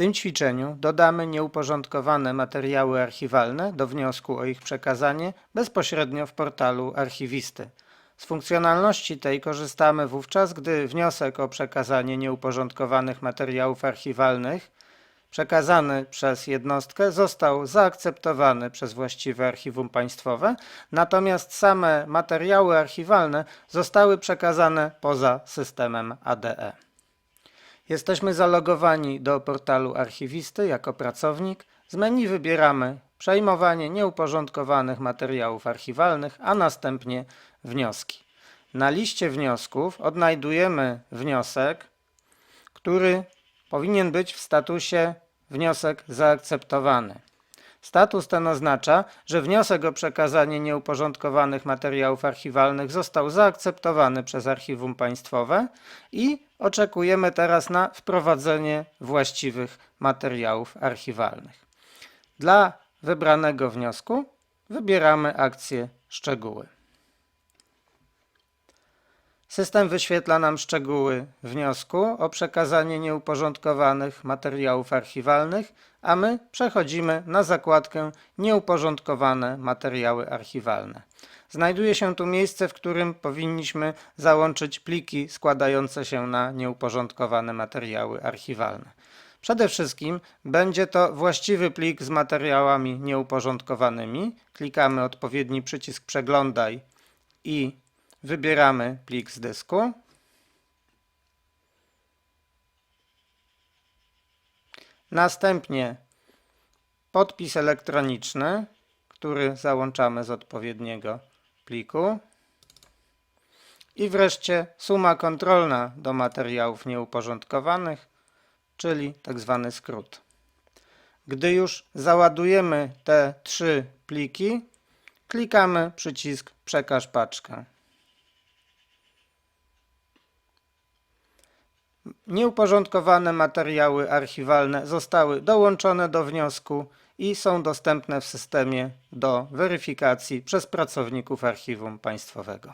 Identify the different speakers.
Speaker 1: tym ćwiczeniu dodamy nieuporządkowane materiały archiwalne do wniosku o ich przekazanie bezpośrednio w portalu archiwisty. Z funkcjonalności tej korzystamy wówczas, gdy wniosek o przekazanie nieuporządkowanych materiałów archiwalnych przekazany przez jednostkę został zaakceptowany przez właściwe archiwum państwowe, natomiast same materiały archiwalne zostały przekazane poza systemem ADE. Jesteśmy zalogowani do portalu archiwisty jako pracownik. Z menu wybieramy przejmowanie nieuporządkowanych materiałów archiwalnych, a następnie wnioski. Na liście wniosków odnajdujemy wniosek, który powinien być w statusie wniosek zaakceptowany. Status ten oznacza, że wniosek o przekazanie nieuporządkowanych materiałów archiwalnych został zaakceptowany przez Archiwum Państwowe i oczekujemy teraz na wprowadzenie właściwych materiałów archiwalnych. Dla wybranego wniosku wybieramy akcję Szczegóły. System wyświetla nam szczegóły wniosku o przekazanie nieuporządkowanych materiałów archiwalnych, a my przechodzimy na zakładkę Nieuporządkowane materiały archiwalne. Znajduje się tu miejsce, w którym powinniśmy załączyć pliki składające się na nieuporządkowane materiały archiwalne. Przede wszystkim będzie to właściwy plik z materiałami nieuporządkowanymi. Klikamy odpowiedni przycisk Przeglądaj i Wybieramy plik z dysku. Następnie podpis elektroniczny, który załączamy z odpowiedniego pliku. I wreszcie suma kontrolna do materiałów nieuporządkowanych, czyli tak zwany skrót. Gdy już załadujemy te trzy pliki, klikamy przycisk Przekaż paczkę. Nieuporządkowane materiały archiwalne zostały dołączone do wniosku i są dostępne w systemie do weryfikacji przez pracowników Archiwum Państwowego.